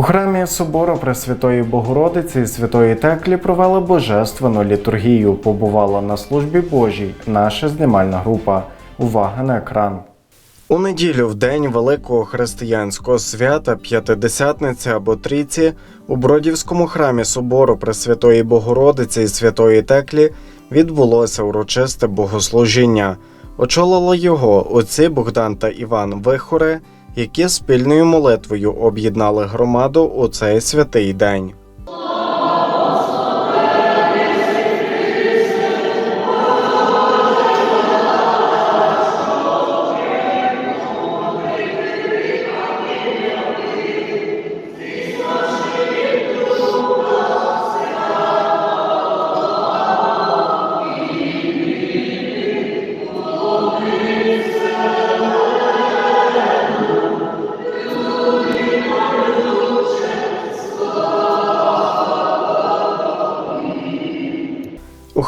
У храмі собору Пресвятої Богородиці і Святої Теклі провели божественну літургію. Побувала на службі Божій наша знімальна група. Увага на екран. У неділю, в день великого християнського свята П'ятидесятниці або Трійці, у Бродівському храмі собору Пресвятої Богородиці і Святої Теклі відбулося урочисте богослужіння. Очолили його отці Богдан та Іван Вихори, які спільною молитвою об'єднали громаду у цей святий день.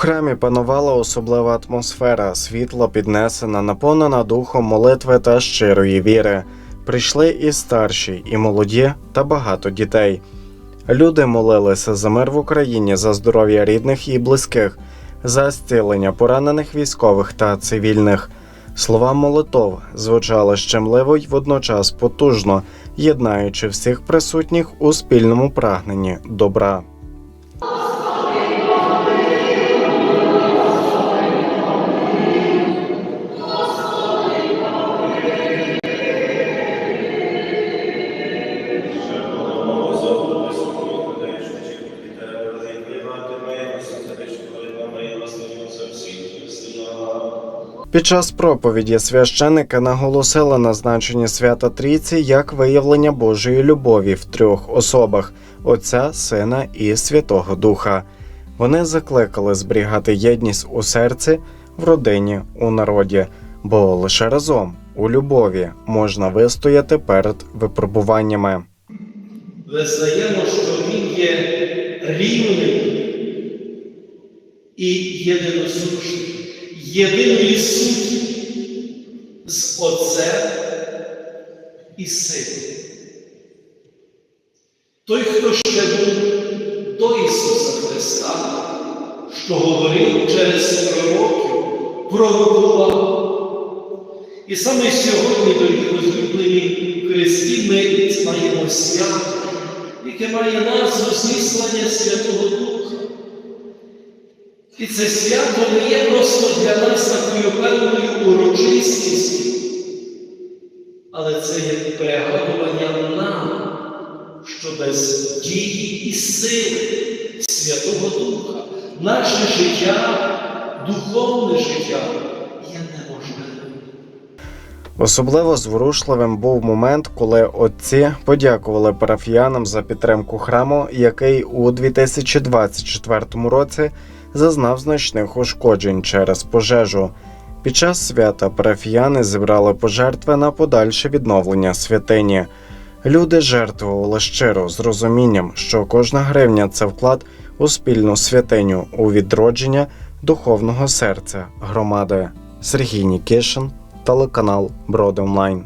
Храмі панувала особлива атмосфера, світло піднесена, наповнена духом молитви та щирої віри. Прийшли і старші, і молоді, та багато дітей. Люди молилися за мир в Україні, за здоров'я рідних і близьких, за зцілення поранених військових та цивільних. Слова молитов звучали щемливо й водночас потужно, єднаючи всіх присутніх у спільному прагненні добра. Під час проповіді священники наголосили на значенні свята Трійці як виявлення Божої любові в трьох особах Отця, Сина і Святого Духа. Вони закликали зберігати єдність у серці, в родині, у народі, бо лише разом у любові можна вистояти перед випробуваннями. визнаємо, що Він є рівним і єдиносущним, єдиної суті з Отцем і Сином. Той, хто ще був до Ісуса Христа, що говорив через пророків, пророкував. І саме сьогодні, дорогі возлюблені в Христі, ми знаємо свято, яке має назву зіслання Святого. І це свято не є просто для нас такою певною урочистістю, але це є пригадування нам, що без дії і сили Святого Духа наше життя, духовне життя є неможливим. Особливо зворушливим був момент, коли отці подякували парафіянам за підтримку храму, який у 2024 році зазнав значних ушкоджень через пожежу. Під час свята парафіяни зібрали пожертви на подальше відновлення святині. Люди жертвували щиро з розумінням, що кожна гривня це вклад у спільну святиню, у відродження духовного серця громади. Сергій Нікішин, телеканал Броди Онлайн.